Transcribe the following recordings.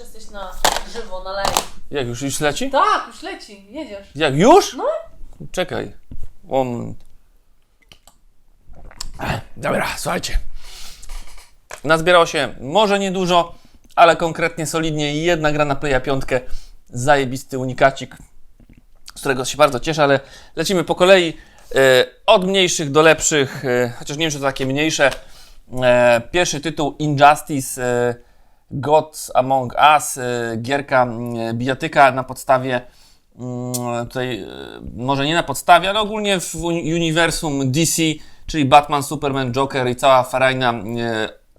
jesteś na żywo, na live. Jak już, już leci? Tak, już leci, jedziesz. Jak już? No. Czekaj. Moment. Ech, Dobra, słuchajcie. Nazbierało się może niedużo, ale konkretnie solidnie jedna gra na Playa 5. Zajebisty unikacik, z którego się bardzo cieszę, ale lecimy po kolei. E, od mniejszych do lepszych, e, chociaż nie wiem, czy to takie mniejsze. E, pierwszy tytuł Injustice e, Gods Among Us, e, gierka e, bijatyka na podstawie mm, tutaj, e, może nie na podstawie, ale ogólnie w uni- uniwersum DC, czyli Batman, Superman, Joker i cała farajna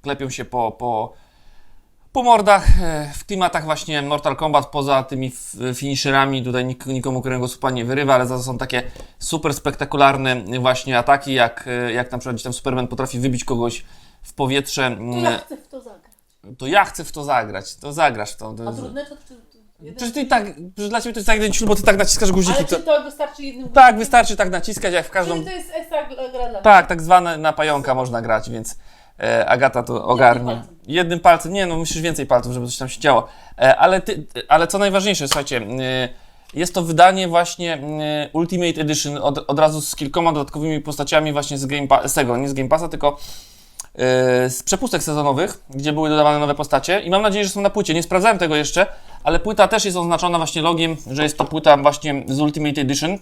klepią się po, po, po mordach, w klimatach właśnie Mortal Kombat, poza tymi finisherami, tutaj nik- nikomu kręgosłupa nie wyrywa, ale za to są takie super spektakularne właśnie ataki, jak, jak na przykład gdzieś tam Superman potrafi wybić kogoś w powietrze, mm, ja chcę w to zagrać. To ja chcę w to zagrać, to zagrasz w to. to A jest- trudne to jeden- Przecież ty i tak, przecież dla Ciebie to jest tak jeden ciul, bo Ty tak naciskasz guziki, Ale to... czy to wystarczy jednym Tak, wystarczy tak naciskać, jak w każdą... Czyli to jest ekstra gra dla Tak, tak zwane na pająka można grać, więc e, Agata to ogarnie. palcem. Jednym palcem. Nie, no musisz więcej palców, żeby coś tam się działo. E, ale, ty, ale co najważniejsze, słuchajcie, e, jest to wydanie właśnie e, Ultimate Edition od, od razu z kilkoma dodatkowymi postaciami właśnie z, Game Pa- z tego, nie z Game Passa, tylko z przepustek sezonowych, gdzie były dodawane nowe postacie i mam nadzieję, że są na płycie. Nie sprawdzałem tego jeszcze, ale płyta też jest oznaczona właśnie logiem, że jest to płyta właśnie z Ultimate Edition.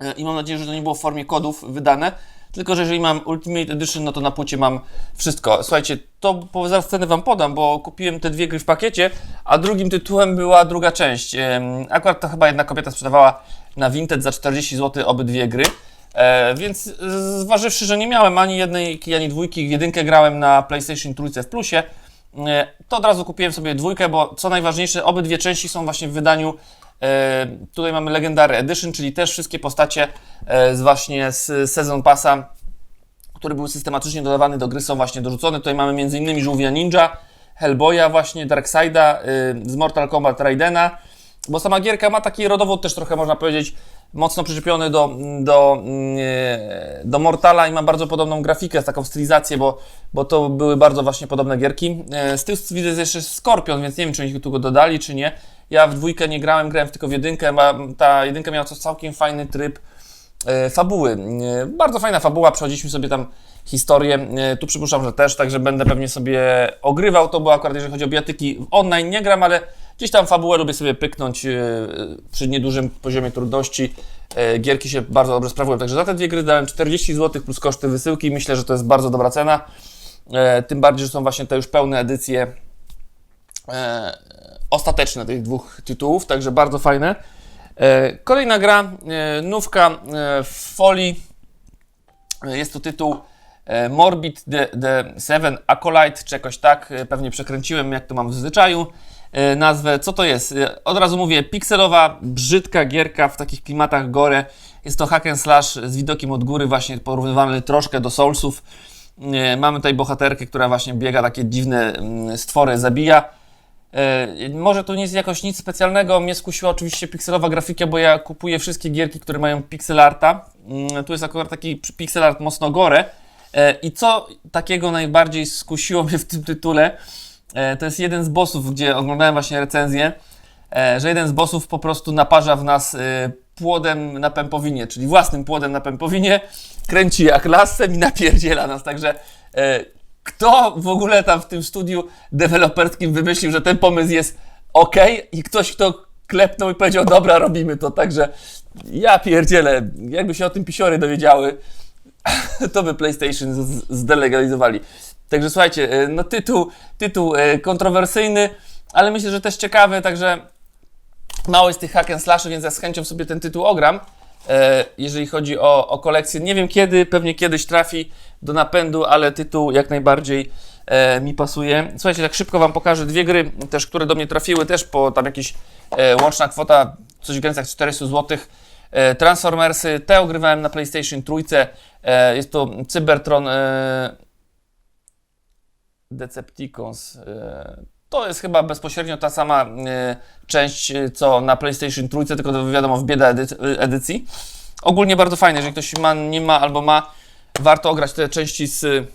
E, i mam nadzieję, że to nie było w formie kodów wydane, tylko że jeżeli mam Ultimate Edition, no to na płycie mam wszystko. Słuchajcie, to zaraz cenę Wam podam, bo kupiłem te dwie gry w pakiecie, a drugim tytułem była druga część. Akurat to chyba jedna kobieta sprzedawała na Vinted za 40 zł obydwie gry. E, więc zważywszy, że nie miałem ani jednej, ani dwójki, jedynkę grałem na PlayStation Trójce w plusie, e, to od razu kupiłem sobie dwójkę, bo co najważniejsze, obydwie części są właśnie w wydaniu E, Tutaj mamy Legendary Edition, czyli też wszystkie postacie e, z właśnie z Season Passa, które były systematycznie dodawane do gry, są właśnie dorzucone. Tutaj mamy m.in. Żółwia Ninja, Hellboya, właśnie Darkseida, y, z Mortal Kombat Raidena, bo sama gierka ma taki rodowód też trochę można powiedzieć mocno przyczepiony do, do, y, do Mortala i ma bardzo podobną grafikę, taką stylizację, bo, bo to były bardzo właśnie podobne gierki. E, Z tyłu widzę jeszcze Skorpion, więc nie wiem, czy oni tu go dodali, czy nie. Ja w dwójkę nie grałem, grałem tylko w jedynkę. Ta jedynka miała coś całkiem fajny tryb e, fabuły. E, bardzo fajna fabuła, przechodziliśmy sobie tam historię. E, tu przypuszczam, że też, także będę pewnie sobie ogrywał to, bo akurat jeżeli chodzi o bijatyki w online nie gram, ale gdzieś tam fabułę lubię sobie pyknąć e, przy niedużym poziomie trudności. E, Gierki się bardzo dobrze sprawują, także za te dwie gry dałem 40 zł plus koszty wysyłki. Myślę, że to jest bardzo dobra cena. E, Tym bardziej, że są właśnie te już pełne edycje ostateczne tych dwóch tytułów, także bardzo fajne. Kolejna gra, nówka w folii. Jest to tytuł Morbid the, the Seven Acolyte, czy jakoś tak, pewnie przekręciłem, jak to mam w zwyczaju. E, Nazwę, co to jest? E, Od razu mówię, pikselowa, brzydka gierka w takich klimatach gore. Jest to hack and slash z widokiem od góry, właśnie porównywalny troszkę do Soulsów. E, Mamy tutaj bohaterkę, która właśnie biega, takie dziwne mm, stwory zabija. Może to nie jest jakoś nic specjalnego. Mnie skusiła oczywiście pikselowa grafika, bo ja kupuję wszystkie gierki, które mają pixel arta. Mm, Tu jest akurat taki przy- pixel art mocno gore. I co takiego najbardziej skusiło mnie w tym tytule, to jest jeden z bossów, gdzie oglądałem właśnie recenzję, e, że jeden z bossów po prostu naparza w nas e, płodem na pępowinie, czyli własnym płodem na pępowinie, kręci jak lasem i napierdziela nas. Także e, kto w ogóle tam w tym studiu deweloperskim wymyślił, że ten pomysł jest ok i ktoś, kto klepnął i powiedział, dobra, robimy to. Także ja pierdzielę, jakby się o tym pisiory dowiedziały, to by PlayStation zdelegalizowali. Także słuchajcie, e, no tytuł, tytuł e, kontrowersyjny, ale myślę, że też ciekawy, także mało jest tych hack and slash, więc ja z chęcią sobie ten tytuł ogram. E, jeżeli chodzi o, o kolekcję, nie wiem kiedy, pewnie kiedyś trafi do napędu, ale tytuł jak najbardziej mi pasuje. Słuchajcie, tak szybko Wam pokażę dwie gry, też które do mnie trafiły, też po tam jakieś łączna kwota, coś w granicach 400 zł. Transformersy, te ogrywałem na PlayStation Trójce. E, jest to Cybertron Decepticons. E, to jest chyba bezpośrednio ta sama e, część, e, co na PlayStation Trójce, tylko wiadomo w bieda edy- edycji. Ogólnie bardzo fajne, jeżeli ktoś ma, nie ma albo ma, warto ograć te części z,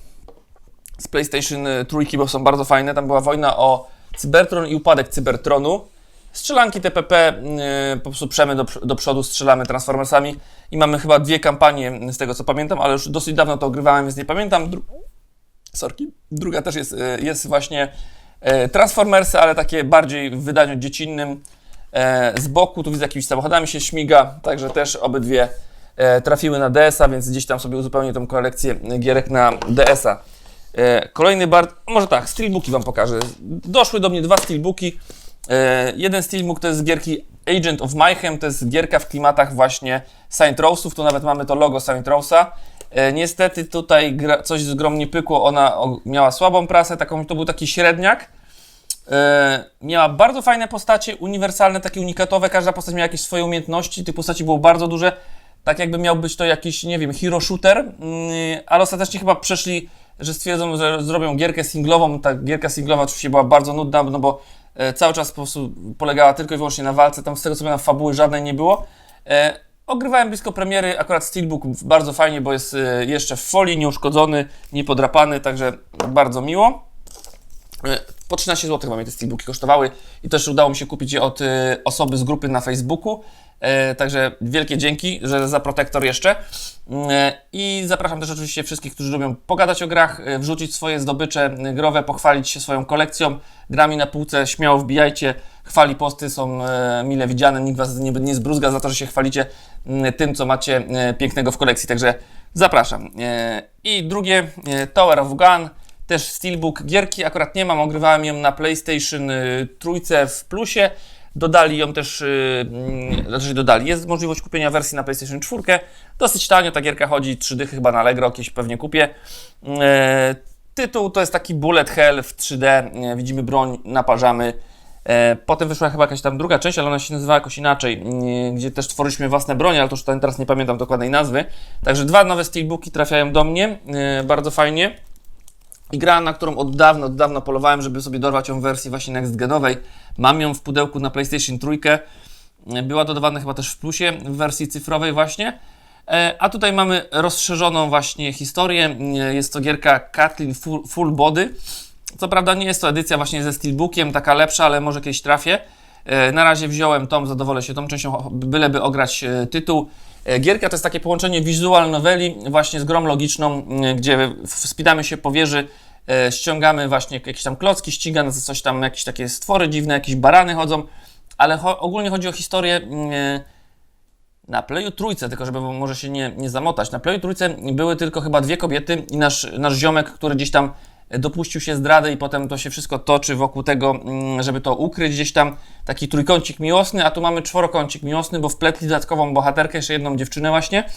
z PlayStation Trójki, bo są bardzo fajne. Tam była wojna o Cybertron i upadek Cybertronu. Strzelanki TPP, po prostu przemy do, do przodu, strzelamy Transformersami i mamy chyba dwie kampanie z tego co pamiętam, ale już dosyć dawno to ogrywałem, więc nie pamiętam. Sorki. Druga też jest, yy, jest właśnie yy, Transformersy, ale takie bardziej w wydaniu dziecinnym. E, z boku tu widzę jakimiś samochodami się śmiga, także też obydwie e, trafiły na DS-a, więc gdzieś tam sobie uzupełnię tą kolekcję gierek na DS-a. E, kolejny bar, może tak, steelbooki Wam pokażę. Doszły do mnie dwa steelbooki. E, jeden steelbook to jest z gierki Agent of Mayhem, to jest gierka w klimatach właśnie Saint Rose'ów, tu nawet mamy to logo Saint Rose'a. E, niestety tutaj coś z grom nie pykło, ona miała słabą prasę, taką, to był taki średniak. E, miała bardzo fajne postacie, uniwersalne, takie unikatowe, każda postać miała jakieś swoje umiejętności, tych postaci było bardzo duże, tak jakby miał być to jakiś, nie wiem, hero shooter, mm, ale ostatecznie chyba przeszli, że stwierdzą, że zrobią gierkę singlową, ta gierka singlowa oczywiście była bardzo nudna, no bo e, cały czas po prostu polegała tylko i wyłącznie na walce, tam z tego co pamiętam fabuły żadnej nie było. Ogrywałem blisko premiery, akurat Steelbook bardzo fajnie, bo jest e, jeszcze w folii, nieuszkodzony, niepodrapany, także bardzo miło. E, Po 13 zł mnie te steelbooki kosztowały i też udało mi się kupić je od e, osoby z grupy na Facebooku. E, Także wielkie dzięki, że za protektor jeszcze. E, I zapraszam też oczywiście wszystkich, którzy lubią pogadać o grach, e, wrzucić swoje zdobycze growe, pochwalić się swoją kolekcją. Grami na półce, śmiało wbijajcie. Chwali posty są mile widziane, nikt was nie, nie zbruzga za to, że się chwalicie tym, co macie pięknego w kolekcji. Także zapraszam. I drugie, Tower of Gun. Też Steelbook gierki, akurat nie mam, ogrywałem ją na PlayStation trójce w plusie. Dodali ją też, y, mm, znaczy dodali, jest możliwość kupienia wersji na PlayStation 4. Dosyć tanio, ta gierka chodzi, 3 dychy chyba na Allegro, jakieś pewnie kupię. E, tytuł to jest taki bullet hell w 3D, e, widzimy broń, naparzamy. E, potem wyszła chyba jakaś tam druga część, ale ona się nazywała jakoś inaczej, gdzie też tworzyliśmy własne bronie, ale to już teraz nie pamiętam dokładnej nazwy. Także dwa nowe steelbooki trafiają do mnie, bardzo fajnie. I gra, na którą od dawna, od dawna polowałem, żeby sobie dorwać ją w wersji właśnie next genowej. Mam ją w pudełku na PlayStation 3. Była dodawana chyba też w plusie w wersji cyfrowej właśnie. E, A tutaj mamy rozszerzoną właśnie historię. E, Jest to gierka Kathleen Full, Full Body. Co prawda nie jest to edycja właśnie ze steelbookiem, taka lepsza, ale może kiedyś trafię. E, Na razie wziąłem tą, zadowolę się tą częścią, byleby ograć tytuł. Gierka to jest takie połączenie visual noveli właśnie z grą logiczną, gdzie wspinamy się po wieży, ściągamy właśnie jakieś tam klocki, ściga nas coś tam, jakieś takie stwory dziwne, jakieś barany chodzą, ale ogólnie chodzi o historię m, e, na Playu Trójce, tylko żeby może się nie, nie zamotać, na Playu Trójce były tylko chyba dwie kobiety i nasz, nasz ziomek, który gdzieś tam dopuścił się zdrady i potem to się wszystko toczy wokół tego, mm, żeby to ukryć gdzieś tam, taki trójkącik miłosny, a tu mamy czworokącik miłosny, bo wpletli dodatkową bohaterkę, jeszcze jedną dziewczynę właśnie,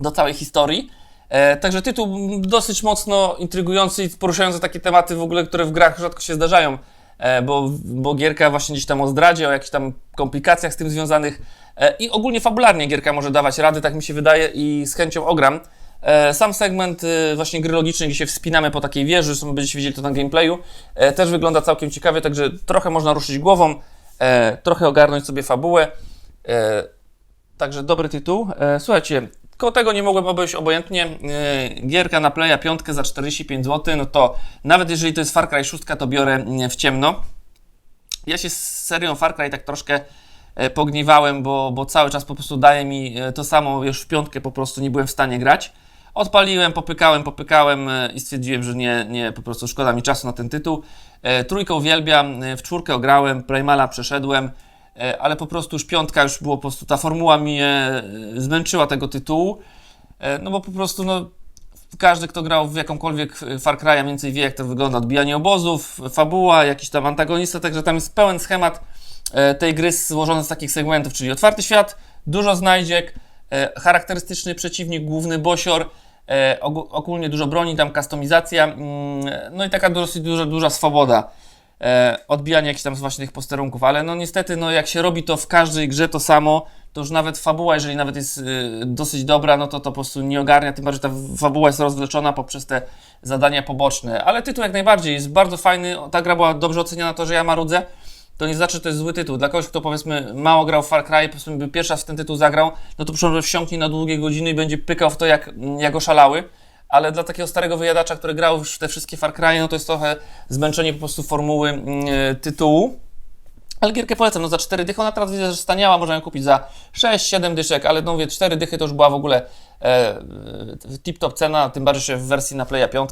do całej historii. E, także tytuł dosyć mocno intrygujący i poruszający takie tematy w ogóle, które w grach rzadko się zdarzają, e, bo, bo gierka właśnie gdzieś tam o zdradzie, o jakichś tam komplikacjach z tym związanych e, i ogólnie fabularnie gierka może dawać rady, tak mi się wydaje i z chęcią ogram. E, Sam segment e, właśnie gry logicznej, gdzie się wspinamy po takiej wieży, zresztą będziecie widzieli to na gameplayu, e, też wygląda całkiem ciekawie, także trochę można ruszyć głową, trochę ogarnąć sobie fabułę. Także dobry tytuł. Słuchajcie, koło tego nie mogłem obejść obojętnie. E, Gierka na Playa piątkę za 45 zł, no to nawet jeżeli to jest Far Cry 6, to biorę mm, w ciemno. Ja się z serią Far Cry tak troszkę e, pogniewałem, bo, bo cały czas po prostu daje mi e, to samo, już w piątkę po prostu nie byłem w stanie grać. Odpaliłem, popykałem, popykałem e, i stwierdziłem, że nie, nie, po prostu szkoda mi czasu na ten tytuł. Trójkę uwielbiam, w czwórkę ograłem, Primala przeszedłem, ale po prostu już piątka już było po prostu, ta formuła mnie e, zmęczyła tego tytułu, e, no bo po prostu no, każdy, kto grał w jakąkolwiek Far Cry'a mniej więcej wie, jak to wygląda. Odbijanie obozów, fabuła, jakiś tam antagonista, także tam jest pełen schemat e, tej gry złożony z takich segmentów, czyli otwarty świat, dużo znajdziek, e, charakterystyczny przeciwnik, główny bosior, e, ogó- ogólnie dużo broni, tam kustomizacja, mm, no i taka dosyć duża, duża swoboda. E, odbijanie jakichś tam z właśnie tych posterunków, ale no niestety, no jak się robi to w każdej grze to samo, to już nawet fabuła, jeżeli nawet jest y, dosyć dobra, no to to po prostu nie ogarnia, tym bardziej ta fabuła jest rozwleczona poprzez te zadania poboczne, ale tytuł jak najbardziej jest bardzo fajny, ta gra była dobrze oceniana, to, że ja marudzę, to nie znaczy, że to jest zły tytuł. Dla kogoś, kto powiedzmy mało grał w Far Cry, powiedzmy by pierwszy raz w ten tytuł zagrał, no to że wsiąknie na długie godziny i będzie pykał w to jak, jak oszalały. Ale dla takiego starego wyjadacza, który grał już te wszystkie Far Cry, no to jest trochę zmęczenie po prostu formuły mm, tytułu. Ale gierkę polecam, no za 4 dychy, ona teraz widzę, że staniała, można ją kupić za 6-7 dyszek, ale no mówię, 4 dychy to już była w ogóle e, tip-top cena, tym bardziej, że w wersji na Playa 5.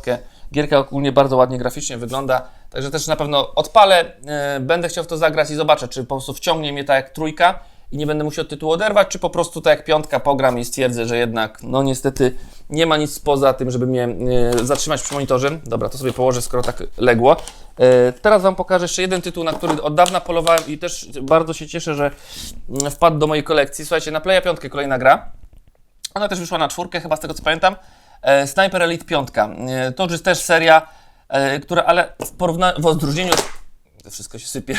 Gierka ogólnie bardzo ładnie graficznie wygląda, także też na pewno odpalę, e, będę chciał w to zagrać i zobaczę, czy po prostu wciągnie mnie tak jak trójka i nie będę musiał tytułu oderwać, czy po prostu tak jak piątka pogram i stwierdzę, że jednak, no niestety nie ma nic poza tym, żeby mnie e, zatrzymać przy monitorze. Dobra, to sobie położę, skoro tak legło. E, teraz Wam pokażę jeszcze jeden tytuł, na który od dawna polowałem i też bardzo się cieszę, że mm, wpadł do mojej kolekcji. Słuchajcie, na Playa 5 kolejna gra. Ona też wyszła na czwórkę, chyba z tego co pamiętam. E, Sniper Elite 5. E, to już jest też seria, e, która, ale w w odróżnieniu od... To wszystko się sypie.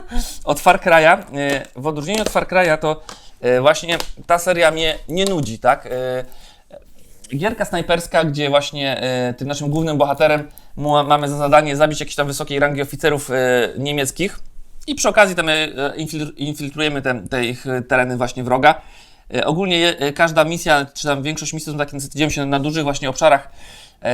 od Far Cry'a. E, w odróżnieniu od Far Cry'a to e, właśnie ta seria mnie nie nudzi, tak? E, gierka snajperska, gdzie właśnie tym naszym głównym bohaterem mamy za zadanie zabić jakieś tam wysokiej rangi oficerów niemieckich i przy okazji tam infil- infiltrujemy te, te ich tereny właśnie wroga. Ogólnie każda misja, czy tam większość misji są takie, dzieją się na dużych właśnie obszarach,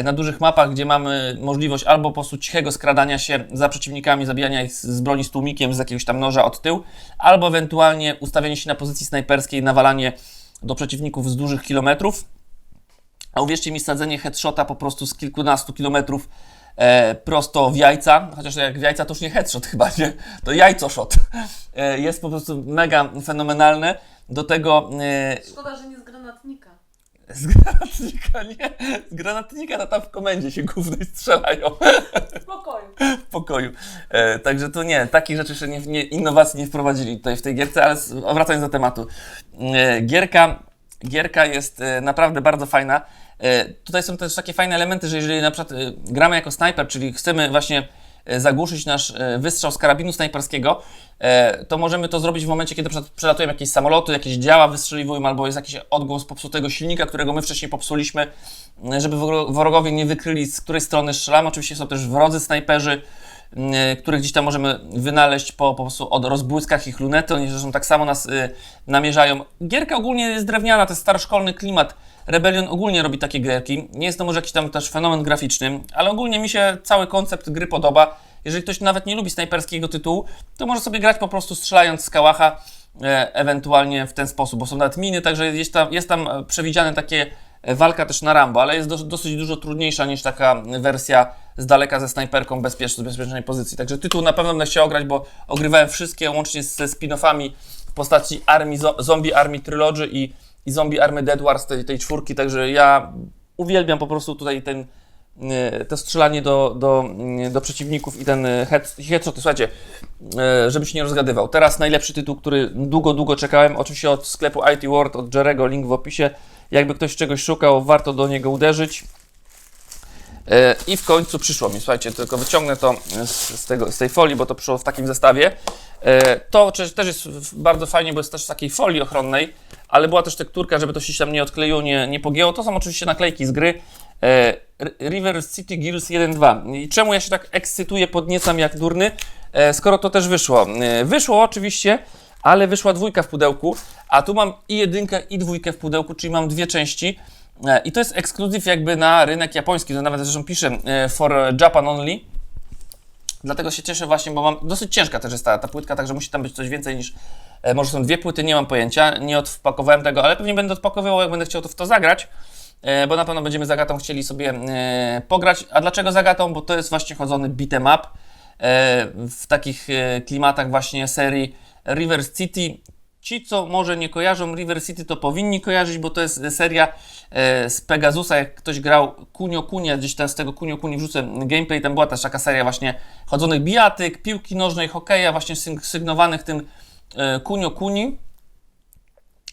na dużych mapach, gdzie mamy możliwość albo po prostu cichego skradania się za przeciwnikami, zabijania ich z, broni z tłumikiem, z jakiegoś tam noża od tyłu, albo ewentualnie ustawienie się na pozycji snajperskiej, nawalanie do przeciwników z dużych kilometrów. A uwierzcie mi, sadzenie headshota po prostu z kilkunastu kilometrów e, prosto w jajca, chociaż jak w jajca to już nie headshot chyba, nie? To jajcoshot. E, jest po prostu mega fenomenalne. Do tego e, Szkoda, że nie. Z granatnika, nie? Z granatnika to tam w komendzie się głównej strzelają W pokoju. w pokoju. E, także to nie, takich rzeczy jeszcze nie, nie, innowacji nie wprowadzili tutaj w tej gierce, ale wracając do tematu. E, gierka, gierka jest e, naprawdę bardzo fajna. E, tutaj są też takie fajne elementy, że jeżeli na przykład e, gramy jako snajper, czyli chcemy właśnie zagłuszyć nasz e, wystrzał z karabinu snajperskiego, e, to możemy to zrobić w momencie, kiedy przelatują jakieś samoloty, jakieś działa wystrzeliwują, albo jest jakiś odgłos popsutego silnika, którego my wcześniej popsuliśmy, e, żeby wro- wrogowie nie wykryli, z której strony strzelamy. Oczywiście są też wrodzy snajperzy, których gdzieś tam możemy wynaleźć po, po prostu od rozbłyskach ich lunety, oni zresztą tak samo nas y, namierzają. Gierka ogólnie jest drewniana, to jest staroszkolny klimat. Rebellion ogólnie robi takie gierki. Nie jest to może jakiś tam też fenomen graficzny, ale ogólnie mi się cały koncept gry podoba. Jeżeli ktoś nawet nie lubi snajperskiego tytułu, to może sobie grać po prostu strzelając z kałacha, e, ewentualnie w ten sposób, bo są nawet miny, także jest tam, jest tam e, przewidziane takie e, walka też na Rambo, ale jest dos- dosyć dużo trudniejsza niż taka wersja z daleka ze snajperką bezpiecz, z bezpiecznej pozycji. Także tytuł na pewno będę chciał grać, bo ogrywałem wszystkie łącznie ze spin-offami w postaci Army, Zo- Zombie Army Trilogy i, i Zombie Army Dead Wars tej, tej czwórki, także ja uwielbiam po prostu tutaj ten e, to strzelanie do, do, mm, do przeciwników i ten e, head, headshot, słuchajcie, e, żeby się nie rozgadywał. Teraz najlepszy tytuł, który długo, długo czekałem, oczywiście od sklepu IT World, od Jerego, link w opisie. Jakby ktoś czegoś szukał, warto do niego uderzyć. E, I w końcu przyszło mi, słuchajcie, tylko wyciągnę to z, z, tego, z tej folii, bo to przyszło w takim zestawie. E, To też jest w- bardzo fajnie, bo jest też z takiej folii ochronnej, ale była też tekturka, żeby to się tam nie odkleiło, nie, nie pogięło. To są oczywiście naklejki z gry. E, River City Gears 1.2. I czemu ja się tak ekscytuję, podniecam jak durny, skoro to też wyszło? Wyszło oczywiście, ale wyszła dwójka w pudełku, a tu mam i jedynkę, i dwójkę w pudełku, czyli mam dwie części. E, I to jest ekskluzyw jakby na rynek japoński, to nawet zresztą piszę e, for Japan only. Dlatego się cieszę właśnie, bo mam dosyć ciężka też jest ta, ta płytka, także musi tam być coś więcej niż e, może są dwie płyty, nie mam pojęcia, nie odpakowałem tego, ale pewnie będę odpakowywał, jak będę chciał to w to zagrać, bo na pewno będziemy z Agatą chcieli sobie pograć. A dlaczego z Agatą? Bo to jest właśnie chodzony beat'em up w takich klimatach właśnie serii River City. Ci, co może nie kojarzą River City, to powinni kojarzyć, bo to jest seria e, z Pegasusa. Jak ktoś grał Kunio Kunia, gdzieś tam z tego Kunio Kuni wrzucę gameplay, tam była też taka seria właśnie chodzonych bijatyk, piłki nożnej, hokeja, właśnie syg- sygnowanych tym e, Kunio Kuni.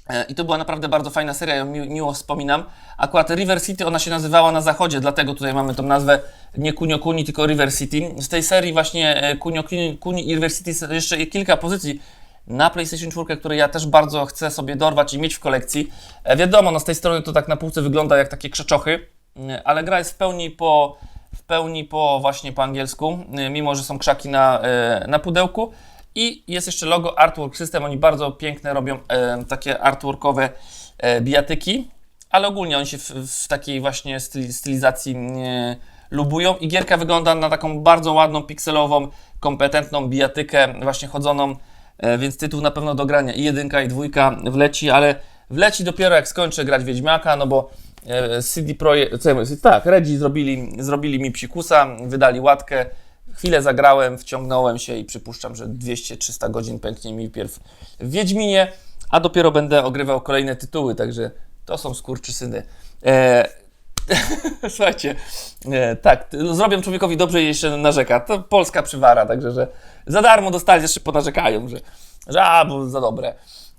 E, I to była naprawdę bardzo fajna seria, ją mi, miło wspominam. Akurat River City ona się nazywała na zachodzie, dlatego tutaj mamy tą nazwę nie Kunio Kuni, tylko River City. Z tej serii właśnie Kunio Kuni, i River City jeszcze kilka pozycji na PlayStation 4, które ja też bardzo chcę sobie dorwać i mieć w kolekcji. E, Wiadomo, no z tej strony to tak na półce wygląda jak takie krzeczochy, e, ale gra jest w pełni po, w pełni po właśnie po angielsku, e, mimo że są krzaki na, na pudełku. I jest jeszcze logo Artwork System, oni bardzo piękne robią takie artworkowe bijatyki. ale ogólnie oni się w, w takiej właśnie styli, stylizacji lubują i gierka wygląda na taką bardzo ładną, pikselową, kompetentną bijatykę właśnie chodzoną, więc tytuł na pewno do grania i jedynka i dwójka wleci, ale wleci dopiero jak skończę grać Wiedźmiaka, no bo e, CD Projekt, co ja mówię, tak, Redzi zrobili, zrobili mi psikusa, wydali łatkę, chwilę zagrałem, wciągnąłem się i przypuszczam, że 200-300 godzin pęknie mi pierw w Wiedźminie, a dopiero będę ogrywał kolejne tytuły, także to są skurczysyny. E, Słuchajcie, e, tak, t- zrobią człowiekowi dobrze i jeszcze narzeka. To polska przywara, także że za darmo dostali, jeszcze ponarzekają, że, że a, bo za dobre.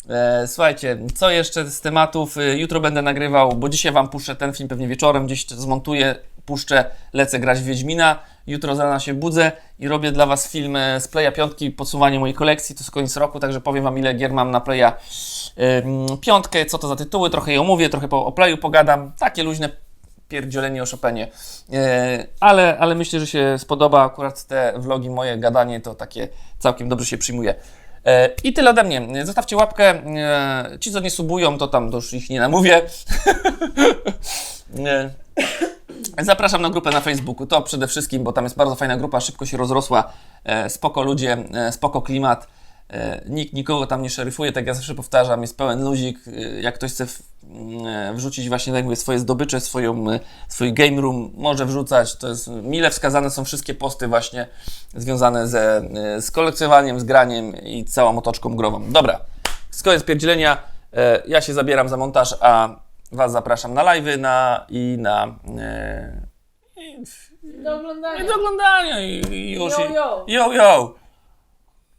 E, słuchajcie, co jeszcze z tematów? E, jutro będę nagrywał, bo dzisiaj Wam puszczę ten film pewnie wieczorem, gdzieś zmontuję, puszczę, lecę grać w Wiedźmina. Jutro z rana się budzę i robię dla Was film z Playa 5, podsumowanie mojej kolekcji, to jest koniec roku, także powiem Wam ile gier mam na Playa piątkę, co to za tytuły, trochę je omówię, trochę po, o Playu pogadam, takie luźne pierdzielenie o Chopinie. E, ale, ale myślę, że się spodoba akurat te vlogi, moje gadanie to takie całkiem dobrze się przyjmuje. E, I tyle ode mnie. Zostawcie łapkę. E, ci, co nie subują, to tam już ich nie namówię. Zapraszam na grupę na Facebooku, to przede wszystkim, bo tam jest bardzo fajna grupa, szybko się rozrosła, spoko ludzie, spoko klimat, nikt nikogo tam nie szeryfuje, tak jak ja zawsze powtarzam, jest pełen luzik, e, jak ktoś chce w, m, e, wrzucić właśnie tak mówię, swoje zdobycze, swoją, e, swój game room, może wrzucać, to jest mile wskazane są wszystkie posty właśnie związane ze, e, z kolekcjonowaniem, z graniem i całą otoczką grową. Dobra, koniec pierdzielenia, e, ja się zabieram za montaż, a Was zapraszam na live'y na, i na e, i, Do oglądania. i do oglądania i, i już. Yo, yo. Yo, yo.